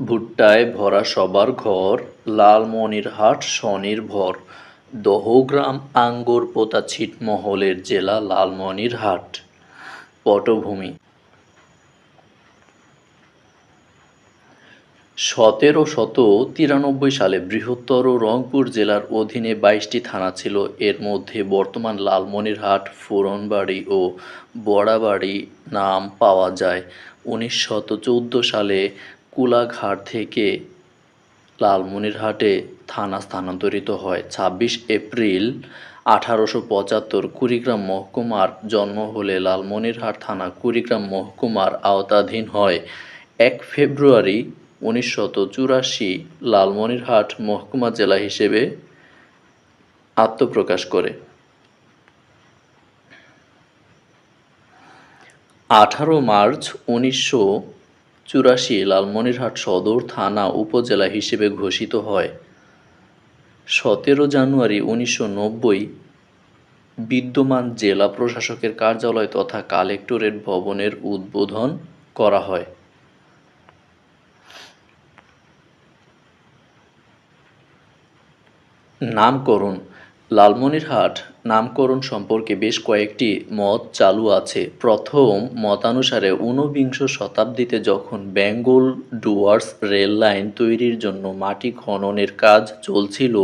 ভুট্টায় ভরা সবার ঘর, লালমনিরহাট স্বনির্ভর। দহগ্রাম আঙ্গরপোতা ছিটমহলের জেলা লালমনিরহাট। পটভূমি। সতেরো শত তিরানব্বই সালে বৃহত্তর রংপুর জেলার অধীনে বাইশটি থানা ছিল। এর মধ্যে বর্তমান লালমনিরহাট, ফুরনবাড়ি ও বড়াবাড়ি নাম পাওয়া যায়। উনিশ সালে কুলাঘাট থেকে লালমনিরহাটে থানা স্থানান্তরিত হয়। ছাব্বিশ এপ্রিল আঠারোশো পঁচাত্তর কুড়িগ্রাম মহকুমার জন্ম হলে লালমনিরহাট থানা কুড়িগ্রাম মহকুমার আওতাধীন হয়। এক ফেব্রুয়ারি উনিশ শত চুরাশি লালমনিরহাট মহকুমা জেলা হিসেবে আত্মপ্রকাশ করে। আঠারো মার্চ উনিশশো চুরাশি লালমনিরহাট সদর থানা উপজেলা হিসেবে ঘোষিত হয়। সতেরো জানুয়ারি উনিশশো নব্বই বিদ্যমান জেলা প্রশাসকের কার্যালয় তথা কালেক্টরেট ভবনের উদ্বোধন করা হয়। নামকরণ, লালমনিরহাট নামকরণ সম্পর্কে বেশ কয়েকটি মত চালু আছে। প্রথম মতানুসারে ঊনবিংশ শতাব্দীতে যখন বেঙ্গল ডুয়ার্স রেল লাইন তৈরির জন্য মাটি খননের কাজ চলছিল,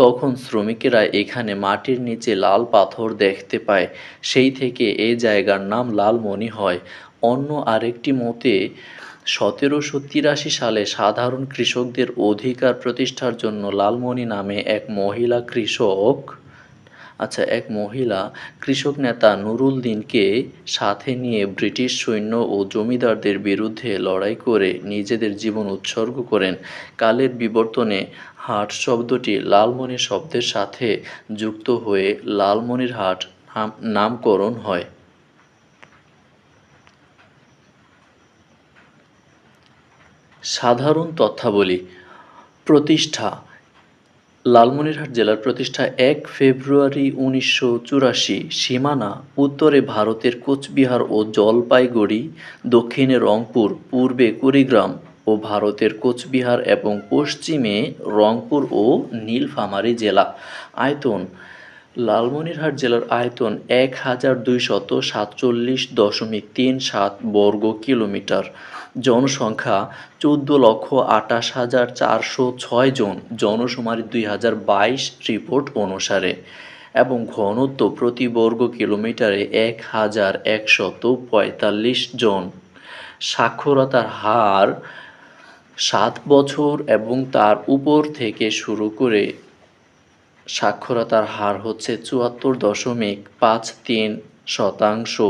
তখন শ্রমিকেরা এখানে মাটির নিচে লাল পাথর দেখতে পায়। সেই থেকে এই জায়গার নাম লালমনি হয়। অন্য আরেকটি মতে, সতেরোশো তিরাশি সালে সাধারণ কৃষকদের অধিকার প্রতিষ্ঠার জন্য লালমণি নামে এক মহিলা কৃষক আচ্ছা এক মহিলা কৃষক নেতা নুরুল দিনকে সাথে নিয়ে ব্রিটিশ সৈন্য ও জমিদারদের বিরুদ্ধে লড়াই করে নিজেদের জীবন উৎসর্গ করেন। কালের বিবর্তনে হাট শব্দটি লালমণি শব্দের সাথে যুক্ত হয়ে লালমনির হাট নাম, নামকরণ হয়। সাধারণ তথ্যাবলী, প্রতিষ্ঠা লালমনিরহাট জেলার প্রতিষ্ঠা এক ফেব্রুয়ারি উনিশশো চুরাশি সীমানা উত্তরে ভারতের কোচবিহার ও জলপাইগুড়ি, দক্ষিণে রংপুর, পূর্বে কুড়িগ্রাম ও ভারতের কোচবিহার এবং পশ্চিমে রংপুর ও নীলফামারী জেলা। আয়তন লালমনিরহাট জেলার আয়তন এক হাজার দুইশত সাতচল্লিশ দশমিক তিন সাত বর্গ কিলোমিটার। জনসংখ্যা চোদ্দ লক্ষ আটাশ হাজার চারশো ছয় জন। জনশুমারি দুই হাজার বাইশ রিপোর্ট অনুসারে। এবং ঘনত্ব প্রতি বর্গ কিলোমিটারে এক হাজার একশত পঁয়তাল্লিশ জন। সাক্ষরতার হার সাত বছর এবং তার উপর থেকে শুরু করে সাক্ষরতার হার হচ্ছে চুয়াত্তর দশমিক পাঁচ তিন শতাংশ,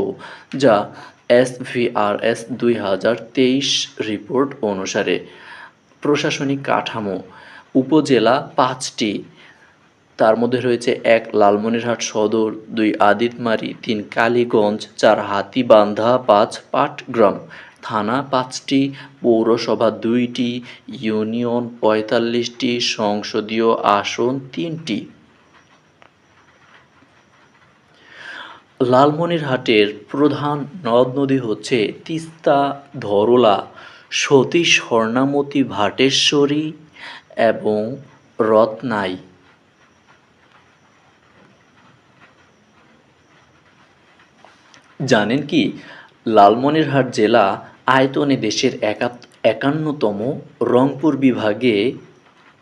যা এস এসভিআরএস দুই হাজার তেইশ রিপোর্ট অনুসারে। প্রশাসনিক কাঠামো, উপজেলা পাঁচটি। তার মধ্যে রয়েছে এক, লালমনিরহাট সদর, দুই, আদিতমারি, তিন, কালীগঞ্জ, চার, হাতিবান্ধা, পাঁচ, পাটগ্রাম। থানা পাঁচটি, পৌরসভা দুইটি, ইউনিয়ন পঁয়তাল্লিশটি, সংসদীয় আসন তিনটি। লালমনিরহাটের প্রধান নদ নদী হচ্ছে তিস্তা, ধরলা সতী স্বর্ণামতী ভাটেশ্বরী এবং রত্নাই। জানেন কি? লালমনিরহাট জেলা আয়তনে দেশের একা একান্নতম রংপুর বিভাগে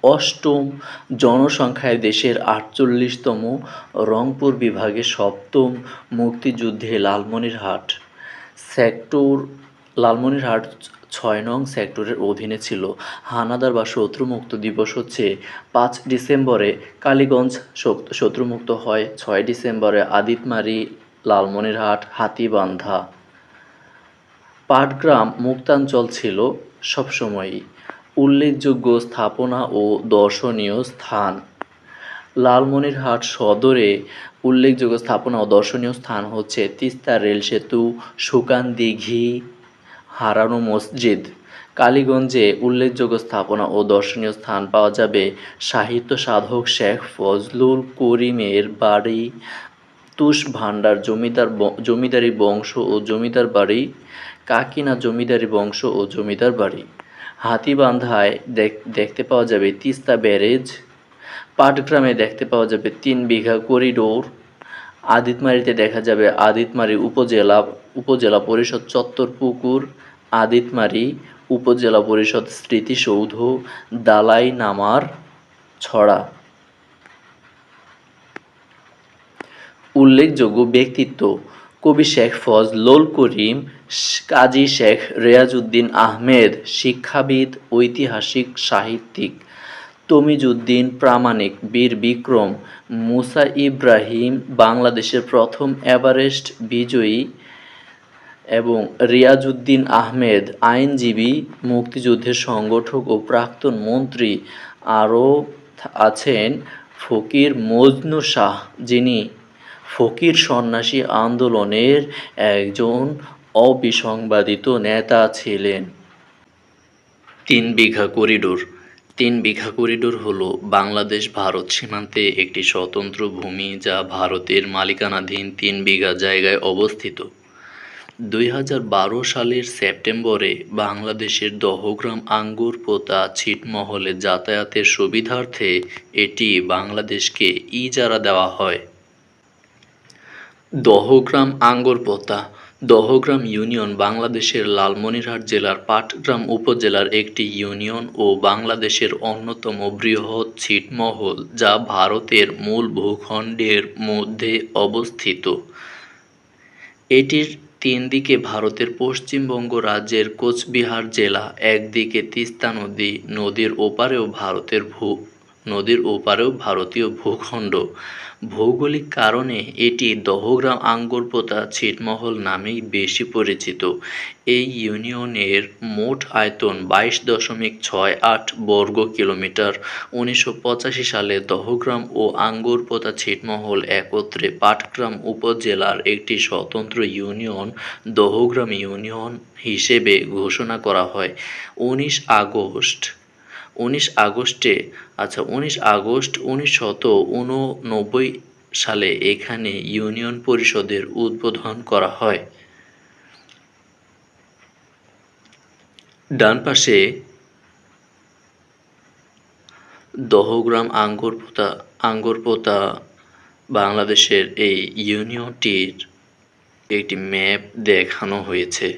অষ্টম জনসংখ্যায় দেশের আটচল্লিশতম রংপুর বিভাগে সপ্তম মুক্তিযুদ্ধে লালমনিরহাট সেক্টর লালমনিরহাট ছয় নং সেক্টরের অধীনে ছিল। হানাদার বা শত্রুমুক্ত দিবস হচ্ছে পাঁচ ডিসেম্বরে। কালীগঞ্জ শত্রুমুক্ত হয় ছয় ডিসেম্বরে। আদিতমারি, লালমনিরহাট, হাতিবান্ধা। পাটগ্রাম মুক্তাঞ্চল ছিল সবসময়ই উল্লেখযোগ্য স্থাপনা ও দর্শনীয় স্থান। লালমনিরহাট সদরে উল্লেখযোগ্য স্থাপনা ও দর্শনীয় স্থান হচ্ছে তিস্তা রেল সেতু সুকান দিঘি হারানো মসজিদ। কালীগঞ্জে উল্লেখযোগ্য স্থাপনা ও দর্শনীয় স্থান পাওয়া যাবে সাহিত্য সাধক শেখ ফজলুল করিমের বাড়ি। তুষ ভাণ্ডার জমিদার জমিদারি বংশ ও জমিদার বাড়ি কাকিনা জমিদারি বংশ ও জমিদার বাড়ি। হাতীবান্ধায় দেখ- দেখতে পাওয়া যাবে তিস্তা ব্যারেজ। পাটগ্রামে দেখতে পাওয়া যাবে তিন বিঘা করিডোর। আদিতমারিতে দেখা যাবে আদিতমারি উপজেলা উপজেলা পরিষদ চত্বর পুকুর। আদিতমারি উপজেলা পরিষদ স্মৃতিসৌধ, দালাই নামার ছড়া। উল্লেখযোগ্য ব্যক্তিত্ব কবি শেখ ফজলুল করিম কাজী শেখ রেয়াজউদ্দিন আহমেদ, শিক্ষাবিদ, ঐতিহাসিক, সাহিত্যিক। তমিজউদ্দিন, প্রামাণিক, বীর বিক্রম, মুসা ইব্রাহিম, বাংলাদেশের প্রথম এভারেস্ট বিজয়ী এবং রিয়াজউদ্দিন আহমেদ, আইনজীবী মুক্তিযুদ্ধের সংগঠক ও প্রাক্তন মন্ত্রী আরও আছেন ফকির মজনু শাহ, যিনি ফকির সন্ন্যাসী আন্দোলনের একজন অবিসংবাদিত নেতা ছিলেন। তিন বিঘা করিডোর। তিন বিঘা করিডোর হলো বাংলাদেশ ভারত সীমান্তে একটি স্বতন্ত্র ভূমি যা ভারতের মালিকানাধীন তিন বিঘা জায়গায় অবস্থিত। দুই হাজার বারো সালের সেপ্টেম্বরে বাংলাদেশের দহগ্রাম আঙ্গুরপোতা ছিটমহলে যাতায়াতের সুবিধার্থে এটি বাংলাদেশকে ইজারা দেওয়া হয়। দহগ্রাম আঙ্গরপোতা দহগ্রাম ইউনিয়ন বাংলাদেশের লালমনিরহাট জেলার পাটগ্রাম উপজেলার একটি ইউনিয়ন ও বাংলাদেশের অন্যতম বৃহৎ ছিটমহল, যা ভারতের মূল ভূখণ্ডের মধ্যে অবস্থিত। এটির তিন দিকে ভারতের পশ্চিমবঙ্গ রাজ্যের কোচবিহার জেলা, একদিকে তিস্তা নদী, নদীর ওপারেও ভারতের ভূ নদীর ওপারেও ভারতীয় ভূখণ্ড। ভৌগোলিক কারণে এটি দহগ্রাম আঙ্গরপোতা ছিটমহল নামেই বেশি পরিচিত। এই ইউনিয়নের মোট আয়তন বাইশ দশমিক ছয় আট বর্গ কিলোমিটার। উনিশশো পঁচাশি সালে দহগ্রাম ও আঙ্গরপোতা ছিটমহল একত্রে পাটগ্রাম উপজেলার একটি স্বতন্ত্র ইউনিয়ন দহগ্রাম ইউনিয়ন হিসেবে ঘোষণা করা হয়। উনিশ আগস্ট উনিশ আগস্টে আচ্ছা উনিশ আগস্ট উনিশশত উননব্বই সালে এখানে ইউনিয়ন পরিষদের উদ্বোধন করা হয়। ডান পাশে দহগ্রাম আঙ্গরপোতা আঙ্গরপোতা বাংলাদেশের এই ইউনিয়নটির একটি ম্যাপ দেখানো হয়েছে।